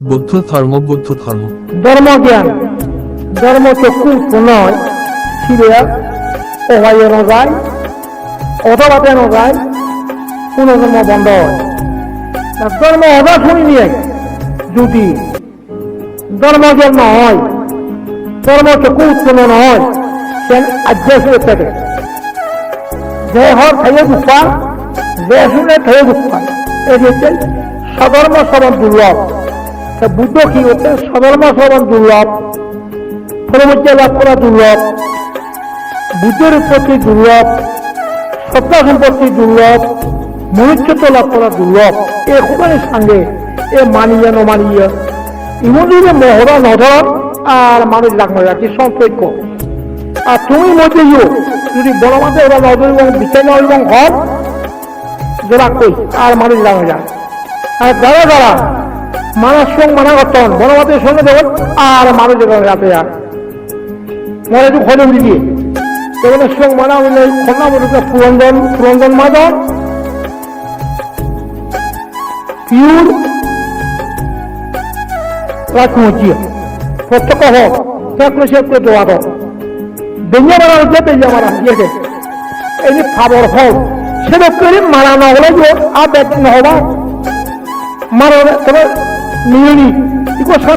বৌদ্ধ ধর্ম বৌদ্ধ ধর্ম। ধর্মজ্ঞান। ধর্মচক্ষু নয় ছিঁড়ে ওহাইয়ে যায় অথবা তেন যায় ধর্ম বন্ধ হয়। ধর্ম অদা শুনি নিয়ে যদি ধর্মজ্ঞান উৎপন্ন নয় সেন থাকে? যে হর গুপ্পা যে শুনে গুপ্পা এই হচ্ছে সধর্ম সবন দুর্লভ। বুদ্ধ কি হচ্ছে? সধর্ম সবন দুর্লভ, পরবর্তী লাভ করা দুর্লভ, বুদ্ধের উৎপত্তি দুর্লভ, সত্তা সম্পত্তি দুর্লভ, মনুষ্যত্ব লাভ করা দুর্লভ। এ কোরআনের সঙ্গে, এ মানিয়ে নমানিয়ে ইমন যদি মহড়া নধর আর মানুষ লাগবে রাখি সম্পর্ক আর তুমি মধ্যে যদি বড় মাঝে ওরা নজর এবং নয় এবং হর জোড়া কই, আর মানুষ লাগবে যায় আর যারা যারা মানুষ সঙ্গ মানা করতেন বড় মাঝের সঙ্গে দেবেন আর মানুষ দেবেন রাতে আর। মনে একটু খোঁজে উঠি দিয়ে। সেখানে সঙ্গ মানা হলে খন্না বলতে পুরন্দন পুরন্দন মাদন পিউর রাজমজিয়া প্রত্যক্ষ হোক দেখলে সে করে দেওয়া বেঞ্জা মারা হচ্ছে বেঞ্জা মারা ইয়েকে এই যে খাবার হোক করে মারা না হলে আর ব্যাগ না হবা মারা তবে 你你你给我穿。